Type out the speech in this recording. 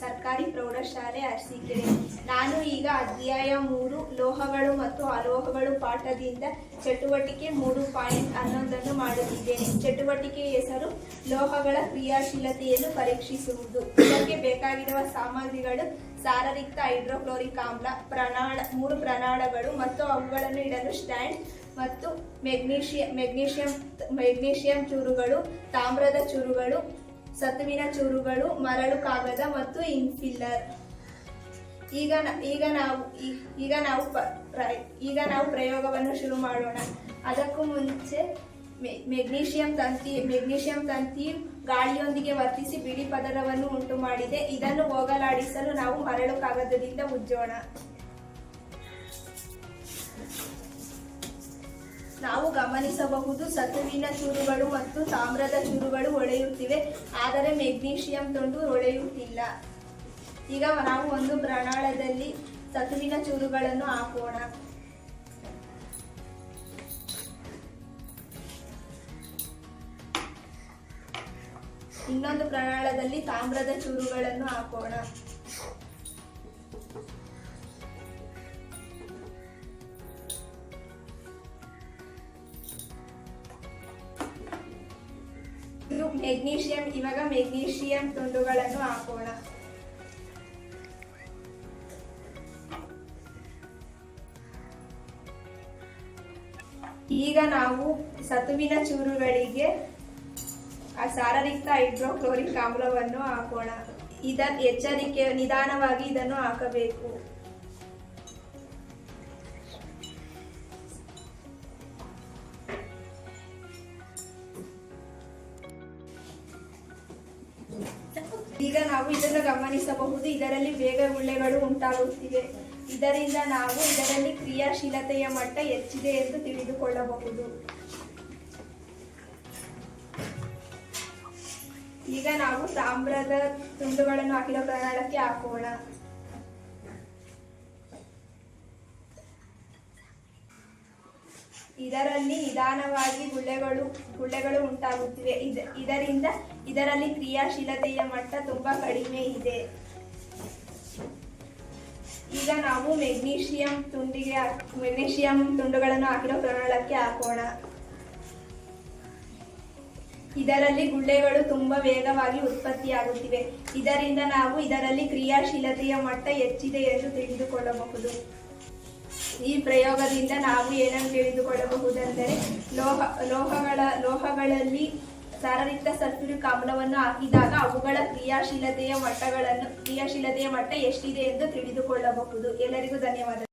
ಸರ್ಕಾರಿ ಪ್ರೌಢಶಾಲೆ, ಅರಸೀಕೆರೆ. ನಾನು ಈಗ ಅಧ್ಯಾಯ ಮೂರು, ಲೋಹಗಳು ಮತ್ತು ಅಲೋಹಗಳು ಪಾಠದಿಂದ ಚಟುವಟಿಕೆ ಮೂರು ಪಾಯಿಂಟ್ ಹನ್ನೊಂದನ್ನು ಮಾಡುತ್ತಿದ್ದೇನೆ. ಚಟುವಟಿಕೆ ಹೆಸರು ಲೋಹಗಳ ಕ್ರಿಯಾಶೀಲತೆಯನ್ನು ಪರೀಕ್ಷಿಸುವುದು. ಇದಕ್ಕೆ ಬೇಕಾಗಿರುವ ಸಾಮಗ್ರಿಗಳು ಸಾರರಿಕ್ತ ಹೈಡ್ರೋಕ್ಲೋರಿಕ್ ಆಮ್ಲ, ಪ್ರಣಾಳ, ಮೂರು ಪ್ರಣಾಳಗಳು ಮತ್ತು ಅವುಗಳನ್ನು ಇಡಲು ಸ್ಟ್ಯಾಂಡ್ ಮತ್ತು ಮೆಗ್ನೀಷಿಯಂ ಮೆಗ್ನೀಷಿಯಂ ಮೆಗ್ನೀಷಿಯಂ ಚೂರುಗಳು, ತಾಮ್ರದ ಚೂರುಗಳು ಸತುವಿನ ಚೂರುಗಳು, ಮರಳು ಕಾಗದ ಮತ್ತು ಇನ್ಫಿಲ್ಲರ್. ಈಗ ಈಗ ನಾವು ಈಗ ನಾವು ಈಗ ನಾವು ಪ್ರಯೋಗವನ್ನು ಶುರು ಮಾಡೋಣ. ಅದಕ್ಕೂ ಮುಂಚೆ ಮೆಗ್ನೀಷಿಯಂ ತಂತಿ ಮೆಗ್ನೀಷಿಯಂ ತಂತಿ ಗಾಳಿಯೊಂದಿಗೆ ವರ್ತಿಸಿ ಬಿಳಿ ಪದರವನ್ನು ಉಂಟು ಮಾಡಿದೆ ಇದನ್ನು ಹೋಗಲಾಡಿಸಲು ನಾವು ಮರಳು ಕಾಗದದಿಂದ ಉಜ್ಜೋಣ. ನಾವು ಗಮನಿಸಬಹುದು ಸತುವಿನ ಚೂರುಗಳು ಮತ್ತು ತಾಮ್ರದ ಚೂರುಗಳು ಹೊಳೆಯುತ್ತಿವೆ, ಆದರೆ ಮೆಗ್ನೀಷಿಯಂ ತುಂಡು ಹೊಳೆಯುತ್ತಿಲ್ಲ. ಈಗ ನಾವು ಒಂದು ಪ್ರಣಾಳದಲ್ಲಿ ಸತುವಿನ ಚೂರುಗಳನ್ನು ಹಾಕೋಣ. ಇನ್ನೊಂದು ಪ್ರಣಾಳದಲ್ಲಿ ತಾಮ್ರದ ಚೂರುಗಳನ್ನು ಹಾಕೋಣ. ಮೆಗ್ನೀಷಿಯಂ ಇವಾಗ ಮೆಗ್ನೀಷಿಯಂ ತುಂಡುಗಳನ್ನು ಹಾಕೋಣ. ಈಗ ನಾವು ಸತುವಿನ ಚೂರುಗಳಿಗೆ ಆ ಸಾರರಿಕ್ತ ಹೈಡ್ರೋಕ್ಲೋರಿಕ್ ಆಮ್ಲವನ್ನು ಹಾಕೋಣ. ಇದ ಎಚ್ಚರಿಕೆ, ನಿಧಾನವಾಗಿ ಇದನ್ನು ಹಾಕಬೇಕು. ಈಗ ನಾವು ಇದನ್ನು ಗಮನಿಸಬಹುದು. ಇದರಲ್ಲಿ ಬೇಗ ಗುಳ್ಳೆಗಳು ಉಂಟಾಗುತ್ತಿವೆ. ಇದರಿಂದ ನಾವು ಇದರಲ್ಲಿ ಕ್ರಿಯಾಶೀಲತೆಯ ಮಟ್ಟ ಹೆಚ್ಚಿದೆ ಎಂದು ತಿಳಿದುಕೊಳ್ಳಬಹುದು. ಈಗ ನಾವು ತಾಮ್ರದ ತುಂಡುಗಳನ್ನು ಹಾಕಿರೋ ಪ್ರಣಾಳಕ್ಕೆ ಹಾಕೋಣ. ಇದರಲ್ಲಿ ನಿಧಾನವಾಗಿ ಗುಳ್ಳೆಗಳು ಗುಳ್ಳೆಗಳು ಉಂಟಾಗುತ್ತಿವೆ. ಇದ- ಇದರಿಂದ, ಇದರಲ್ಲಿ ಕ್ರಿಯಾಶೀಲತೆಯ ಮಟ್ಟ ತುಂಬಾ ಕಡಿಮೆ ಇದೆ. ಈಗ ನಾವು ಮೆಗ್ನೀಷಿಯಂ ತುಂಡಿಗೆ ಮೆಗ್ನೀಷಿಯಂ ತುಂಡುಗಳನ್ನು ಹಾಕಿರೋ ಪ್ರಣಾಳಕ್ಕೆ ಹಾಕೋಣ. ಇದರಲ್ಲಿ ಗುಳ್ಳೆಗಳು ತುಂಬಾ ವೇಗವಾಗಿ ಉತ್ಪತ್ತಿಯಾಗುತ್ತಿವೆ. ಇದರಿಂದ ನಾವು ಇದರಲ್ಲಿ ಕ್ರಿಯಾಶೀಲತೆಯ ಮಟ್ಟ ಹೆಚ್ಚಿದೆ ಎಂದು ತಿಳಿದುಕೊಳ್ಳಬಹುದು. ಈ ಪ್ರಯೋಗದಿಂದ ನಾವು ಏನನ್ನು ತಿಳಿದುಕೊಳ್ಳಬಹುದೆಂದರೆ ಲೋಹ, ಲೋಹಗಳ, ಲೋಹಗಳಲ್ಲಿ ಸಾರರಿಕ್ತ ಸಲ್ಫ್ಯೂರಿಕ್ ಆಮ್ಲವನ್ನು ಹಾಕಿದಾಗ ಅವುಗಳ ಕ್ರಿಯಾಶೀಲತೆಯ ಮಟ್ಟಗಳನ್ನು, ಕ್ರಿಯಾಶೀಲತೆಯ ಮಟ್ಟ ಎಷ್ಟಿದೆ ಎಂದು ತಿಳಿದುಕೊಳ್ಳಬಹುದು. ಎಲ್ಲರಿಗೂ ಧನ್ಯವಾದ